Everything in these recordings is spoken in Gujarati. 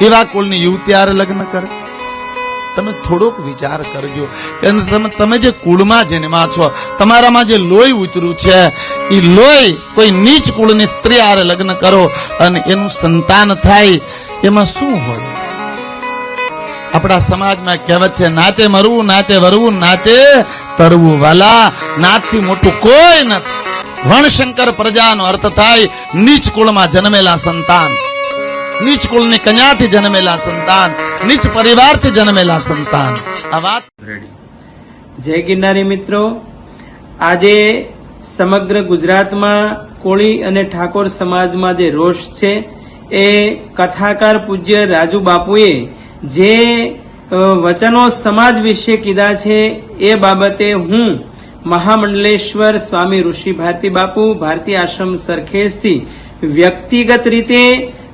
એવા કુલની યુવતી લગ્ન કરે. તમે થોડોક વિચાર કરજો કે તમે તમે જે કુળમાં જન્મા છો, તમારામાં જે લોહી ઉતર્યું છે એ લોહી કોઈ નીચ કુળની સ્ત્રી આરે લગ્ન કરો અને એનું સંતાન થાય. એમાં શું હોય? આપણા સમાજમાં કહેવત છે, નાતે મરવું, નાતે વરવું, નાતે તરવું વાલા. નાતથી મોટું કોઈ નથી. વણશંકર પ્રજાનો અર્થ થાય, નીચ કુળમાં જન્મેલા સંતાન. નીચ કુળની કન્યાથી જન્મેલા સંતાન નીચ પરિવારથી જન્મેલા સંતાન આ વાત જય ગિરનારી મિત્રો આજે સમગ્ર ગુજરાતમાં કોળી અને ઠાકોર સમાજમાં જે રોષ છે, એ કથાકાર પૂજ્ય રાજુ બાપુએ જે વચનો સમાજ વિશે કીધા છે, એ બાબતે હું મહામંડલેશ્વર સ્વામી ઋષિ ભારતી બાપુ ભારતી આશ્રમ સરખેજથી વ્યક્તિગત રીતે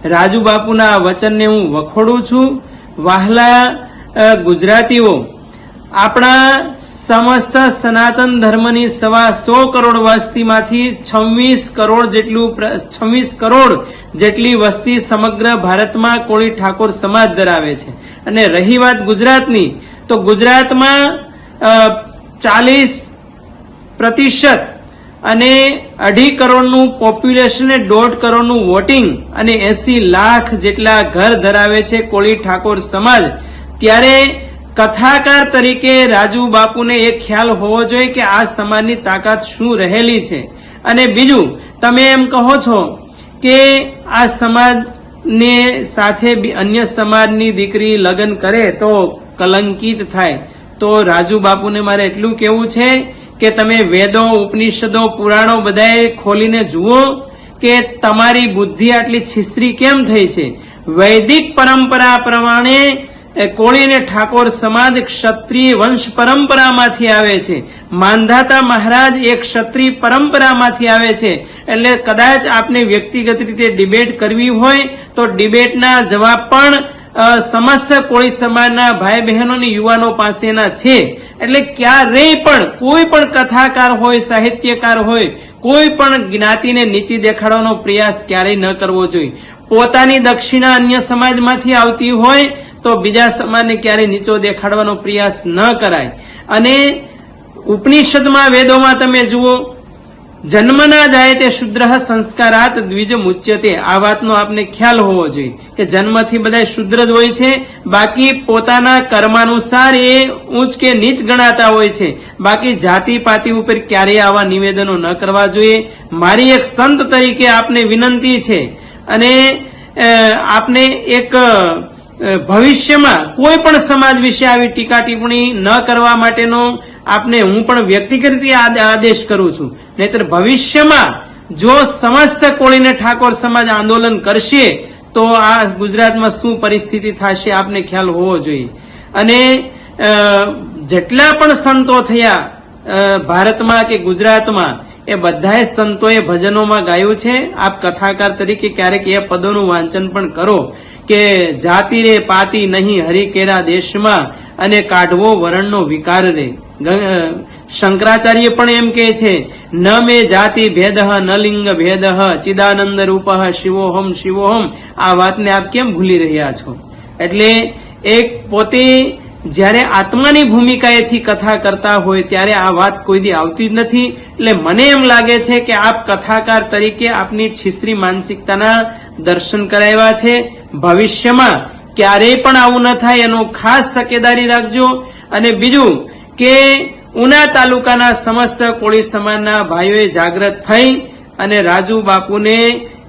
રાજુ બાપુના વચનને હું વખોડું છું. વાહલા ગુજરાતીઓ, આપણા સમસ્ત સનાતન ધર્મની સવા સો કરોડ વસ્તીમાંથી છવ્વીસ કરોડ જેટલું છવ્વીસ કરોડ જેટલી વસ્તી સમગ્ર ભારતમાં કોળી ઠાકોર સમાજ ધરાવે છે. અને રહી વાત ગુજરાતની, તો ગુજરાતમાં ચાલીસ પ્રતિશત અને અઢી કરોડનું પોપ્યુલેશન દોઢ કરોડનું વોટિંગ અને એસી લાખ જેટલા ઘર ધરાવે છે કોળી ઠાકોર સમાજ, ત્યારે કથાકાર તરીકે રાજુ બાપુને એ ખ્યાલ હોવો જોઈએ કે આ સમાજની તાકાત શું રહેલી છે. અને બીજું, તમે એમ કહો છો કે આ સમાજને સાથે અન્ય સમાજની દીકરી લગ્ન કરે તો કલંકિત થાય. તો રાજુ બાપુને મારે એટલું કેવું છે કે તમે વેદો, ઉપનિષદો, પુરાણો બધાએ ખોલીને જુઓ કે તમારી બુદ્ધિ આટલી છીસરી કેમ થઈ છે? વૈદિક પરંપરા પ્રમાણે, એ કોળી અને ઠાકોર સમાજ ક્ષત્રિય વંશ પરંપરામાંથી આવે છે. માંધાતા મહારાજ એ ક્ષત્રિય પરંપરામાંથી આવે છે. એટલે કદાચ આપને વ્યક્તિગત રીતે ડિબેટ કરવી હોય, તો ડિબેટના જવાબ પણ સમસ્ત કોળી સમાજના ભાઈ બહેનો યુવાનો પાસેના છે. એટલે ક્યારેય પણ કોઈ પણ કથાકાર હોય, સાહિત્યકાર હોય, કોઈ પણ જ્ઞાતિને નીચી દેખાડવાનો પ્રયાસ ક્યારેય ન કરવો જોઈએ. પોતાની દક્ષિણા અન્ય સમાજમાંથી આવતી હોય, તો બીજા સમાજને ક્યારેય નીચો દેખાડવાનો પ્રયાસ ન કરાય. અને ઉપનિષદમાં, વેદોમાં તમે જુઓ જન્મના જાય તે શુદ્ર સંસ્કારાત દ્વિજ મુચ્યતે. આ વાતનો આપને ખ્યાલ હોવો જોઈએ કે જન્મથી બધા શુદ્ર જ હોય છે, બાકી પોતાના કર્માનુસાર એ ઊંચ કે નીચ ગણાતા હોય છે. બાકી જાતિ પાતિ ઉપર ક્યારેય આવા નિવેદનો ન કરવા જોઈએ. મારી એક સંત તરીકે આપને વિનંતી છે અને આપને એક ભવિષ્યમાં કોઈ પણ સમાજ વિશે આવી ટીકા ટિપ્પણી ન કરવા માટેનો આપને હું પણ વ્યક્તિગત રીતે આદ- આદેશ કરું છું. નહીતર ભવિષ્યમાં જો સમસ્ત કોળીને ઠાકોર સમાજ આંદોલન કરશે, તો આ ગુજરાતમાં શું પરિસ્થિતિ થશે આપને ખ્યાલ હોવો જોઈએ. અને જેટલા પણ સંતો થયા ભારતમાં કે ગુજરાતમાં, એ બધાએ સંતોએ ભજનોમાં ગાયું છે. આપ કથાકાર તરીકે ક્યારેક એ પદોનું વાંચન પણ કરો કે જાતિ રે પાતી નહીં હરિકેરા દેશમાં અને કાઢવો વરણનો વિકાર રે. શંકરાચાર્ય પણ એમ કહે છે, ન મે જાતિ ભેદ ન લિંગ ભેદ ચિદાનંદ રૂપ શિવોહમ શિવોહમ આ વાતને આપ કેમ ભૂલી રહ્યા છો? એટલે એક પોતે જ્યારે આત્માની ભૂમિકાએથી કથા કરતા હોય ત્યારે આ વાત કોઈ દી આવતી જ નથી. એટલે મને એમ લાગે છે કે આપ કથાકાર તરીકે આપની છીસરી માનસિકતાના દર્શન કરાવ્યા છે. ભવિષ્યમાં ક્યારેય પણ આવું ન થાય, એનો ખાસ તકેદારી રાખજો. અને બીજું કે ઉના તાલુકાના સમસ્ત કોળી સમાજના ભાઈઓએ જાગૃત થઈ અને રાજુ બાપુને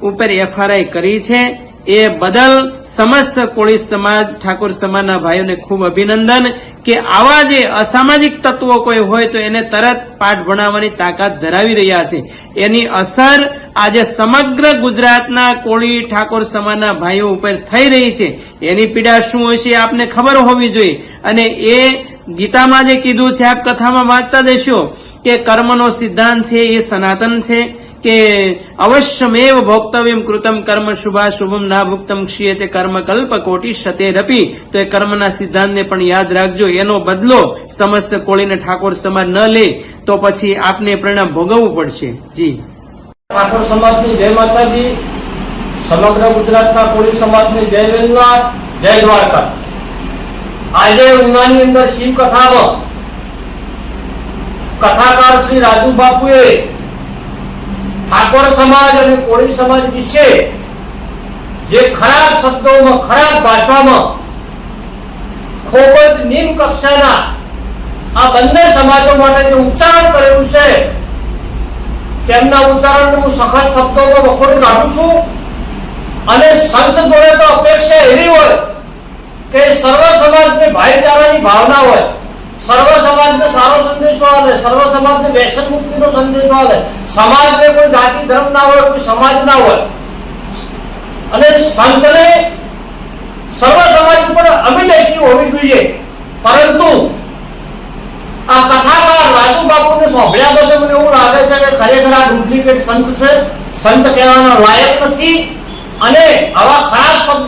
ઉપર એફઆરઆઈ કરી છે. એ બદલ સમસ્ત કોળી સમાજ, ઠાકોર સમાજના ભાઈઓને ખૂબ અભિનંદન કે આવા જે અસામાજિક તત્વો કોઈ હોય તો એને તરત પાઠ ભણાવવાની તાકાત ધરાવી રહ્યા છે. એની અસર આજે સમગ્ર ગુજરાતના કોળી, ઠાકોર સમાજના ભાઈઓ ઉપર થઈ રહી છે. એની પીડા શું હોય એ આપને ખબર હોવી જોઈએ. અને એ ગીતામાં જે કીધું છે, આપ કથામાં વાંચતા દેશો કે કર્મનો સિદ્ધાંત છે, એ સનાતન છે, કે અવશ્યમેવ ભોક્તવ્યમ કૃતમ કર્મ શુભા શુભમ ના ભુક્તમ ક્ષીયતે કર્મ કલ્પ કોટી શતેરપી. તો એ કર્મના સિદ્ધાંતને પણ યાદ રાખજો. એનો બદલો સમસ્ત કોળીને ઠાકોર સમાજ ન લે, તો પછી આપને પરિણામ ભોગવવું પડશે. જી. ઠાકોર સમાજની જય માતાજી, સમગ્ર ગુજરાતના કોળી સમાજની જય વેલના જય દ્વારકા. આજે ઉનાની અંદર શિવ કથામાં કથાકાર શ્રી રાજુ બાપુએ ઠાકોર સમાજ અને કોળી સમાજ વિશે જે ખરાબ શબ્દોમાં, ખરાબ ભાષામાં ખૂબ જ નિમ્ન કક્ષાના આ બંને સમાજો માટે જે ઉચ્ચારણ કરેલું છે, તેમના ઉચ્ચારણ હું સખત શબ્દોમાં વખોડી કાઢું છું. અને સંત જોડે તો અપેક્ષા એવી હોય કે સર્વ સમાજને ભાઈચારાની ભાવના હોય. સર્વ સમાજને સારો સંદેશો આવે સર્વ સમાજને વ્યસન મુક્તિનો સંદેશો આવે સમાજને કોઈ જાતિ, ધર્મ ના હોય, કોઈ સમાજ ના હોય. અને સંતને સર્વ સમાજ ઉપર અભિદૃષ્ટિ હોવી જોઈએ. પરંતુ આ કથાકાર રાજુ બાપુને સાંભળ્યા પછી મને એવું લાગે છે કે ખરેખર આ ડુપ્લિકેટ સંત છે. સંત કહેવાના લાયક નથી. અને આવા ખરાબ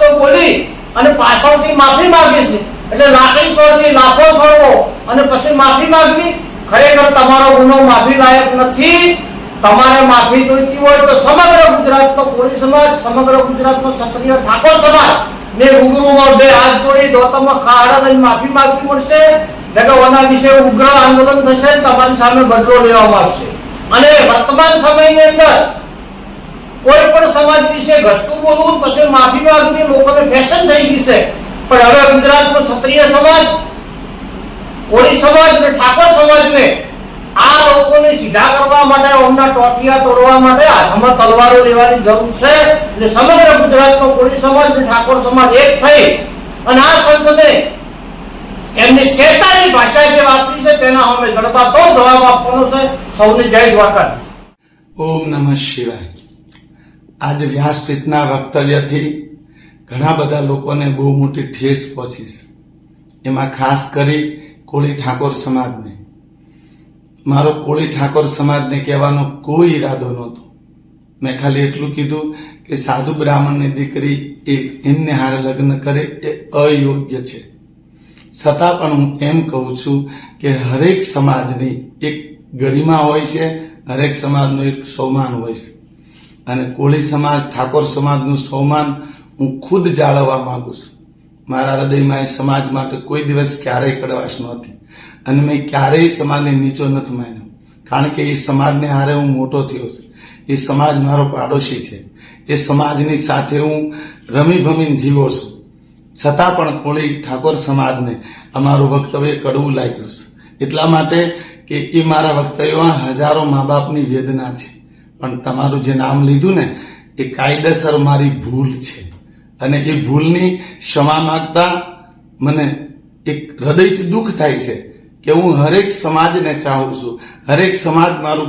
અને પાછળથી માફી માંગીશ એટલે લાકડી છોડવી લાફો છોડવો અને પછી માફી માંગવી. ખરેખર તમારો ગુનો માફી લાયક નથી. તમારે માફી જોઈતી હોય તો સમગ્ર ગુજરાતનો કોળી સમાજ, સમગ્ર ગુજરાતનો ક્ષત્રિય ઠાકોર સમાજ ને રૂબરૂમાં બે હાથ જોડી દોતમાં ખાડા લઈને માફી માંગવી પડશે ઓના વિશે ઉગ્ર આંદોલન થશે તમારી સામે બદલો લેવામાં આવશે. અને વર્તમાન સમયની અંદર કોઈ પણ સમાજ વિશે ઘસતું બોલવું પછી માફી માંગવી લોકોને ફેશન થઈ ગઈ છે. પણ હવે ગુજરાતમાં ક્ષત્રિય સમાજ, કોળી સમાજ ને ઠાકોર સમાજને આ લોકોને સીધા કરવા માટે ઓમના ટોટિયા તોડવા માટે હાથમાં તલવારો લેવાની જરૂર છે. એટલે સમગ્ર ગુજરાતનો કોળી સમાજ ને ઠાકોર સમાજ એક થઈ. અને આ સંતને એમની શેતાની ભાષા જે વાપરી છે તેના અમે જડબાતો જવાબ આપવાનો છે. સૌને જય દ્વારકા ઓમ નમઃ શિવાય. આજ વ્યાસપીઠના વક્તવ્યથી ઘણા બધા લોકોને બહુ મોટી ઠેસ પહોંચી છે. એમાં ખાસ કરી કોળી ઠાકોર સમાજને. મારો કોળી ઠાકોર સમાજને કહેવાનો કોઈ ઈરાદો નહોતો. મેં ખાલી એટલું કીધું કે સાધુ બ્રાહ્મણની દીકરી એ એમને હારે લગ્ન કરે એ અયોગ્ય છે. છતાં પણ હું એમ કહું છું કે હરેક સમાજની એક ગરિમા હોય છે, હરેક સમાજનું એક સૌમાન હોય છે. અને કોળી સમાજ, ઠાકોર સમાજનું સૌમાન હું ખુદ જાળવવા માંગુ છું. મારા હૃદયમાં એ સમાજ માટે કોઈ દિવસ ક્યારેય કડવાશ નહોતી. અને મેં ક્યારેય સમાજને નીચો નથી માન્યો. કારણ કે એ સમાજને હારે હું મોટો થયો છું. એ સમાજ મારો પાડોશી છે. એ સમાજની સાથે હું રમી ભમીને જીવો છું. છતાં પણ કોળી ઠાકોર સમાજને અમારું વક્તવ્ય કડવું લાગ્યું છે. એટલા માટે કે એ મારા વક્તવ્યમાં હજારો મા બાપની વેદના છે. પણ તમારું જે નામ લીધું ને, એ કાયદેસર મારી ભૂલ છે. અને એ ભૂલની ક્ષમા માગતા મને એક હૃદયથી દુઃખ થાય છે કે હું હરેક સમાજને ચાહું છું. હરેક સમાજ મારું,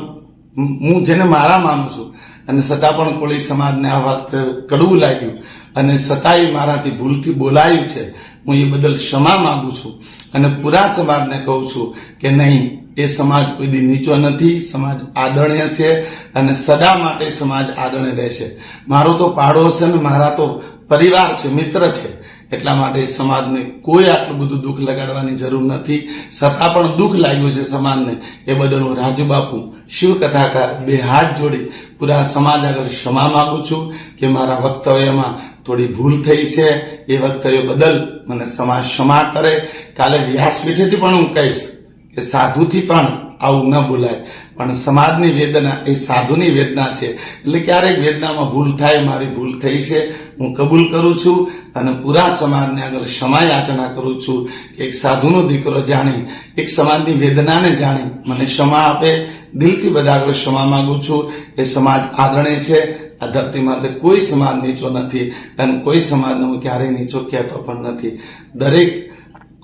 હું જેને મારા માનું છું. અને છતાં પણ કોળી સમાજને આ વાત કડવું લાગ્યું. અને છતાંય મારાથી ભૂલથી બોલાયું છે. હું એ બદલ ક્ષમા માગું છું. અને પૂરા સમાજને કહું છું કે નહીં એ સમાજ કોઈ દી નીચો નથી, સમાજ આદરણીય છે અને સદા માટે સમાજ આદરણીય રહેશે. મારો તો પાડો છે ને, મારા તો પરિવાર છે, મિત્ર છે. એટલા માટે સમાજને કોઈ આટલું બધું દુઃખ લગાડવાની જરૂર નથી. છતાં પણ દુઃખ લાગ્યું છે સમાજને. એ બદલ હું રાજુ બાપુ શિવ કથાકાર બે હાથ જોડી પૂરા સમાજ આગળ ક્ષમા માગું છું કે મારા વક્તવ્યમાં થોડી ભૂલ થઈ છે. એ વક્તવ્ય બદલ મને સમાજ ક્ષમા કરે. કાલે વ્યાસપીઠેથી પણ હું કહીશ કે સાધુથી પણ આવું ન બોલાય. પણ સમાજની વેદના, એ સાધુની વેદના છે. એટલે ક્યારેક વેદનામાં ભૂલ થાય, મારી ભૂલ થઈ છે, હું કબૂલ કરું છું અને પૂરા સમાજને આગળ ક્ષમા યાચના કરું છું એક સાધુનો દીકરો જાણી, એક સમાજની વેદનાને જાણી મને ક્ષમા આપે. દિલથી બધા આગળ ક્ષમા માંગુ છું. એ સમાજ આદરણીય છે. આ ધરતી તો કોઈ સમાજ નીચો નથી અને કોઈ સમાજને હું ક્યારેય નીચો કહેતો પણ નથી. દરેક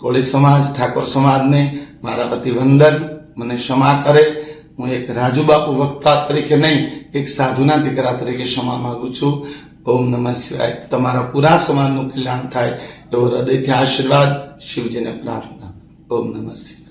કોળી સમાજ, ઠાકોર સમાજને મારા પ્રતિવંદન મને ક્ષમા કરે. હું એક રાજુબાપુ વક્તા તરીકે નહીં, એક સાધુના દીકરા તરીકે ક્ષમા માંગુ છું. ઓમ નમઃ શિવાય. તમારા પૂરા સમાજનું કલ્યાણ થાય. એવો હૃદયથી આશીર્વાદ, શિવજીને પ્રાર્થના. ઓમ નમઃ શિવાય.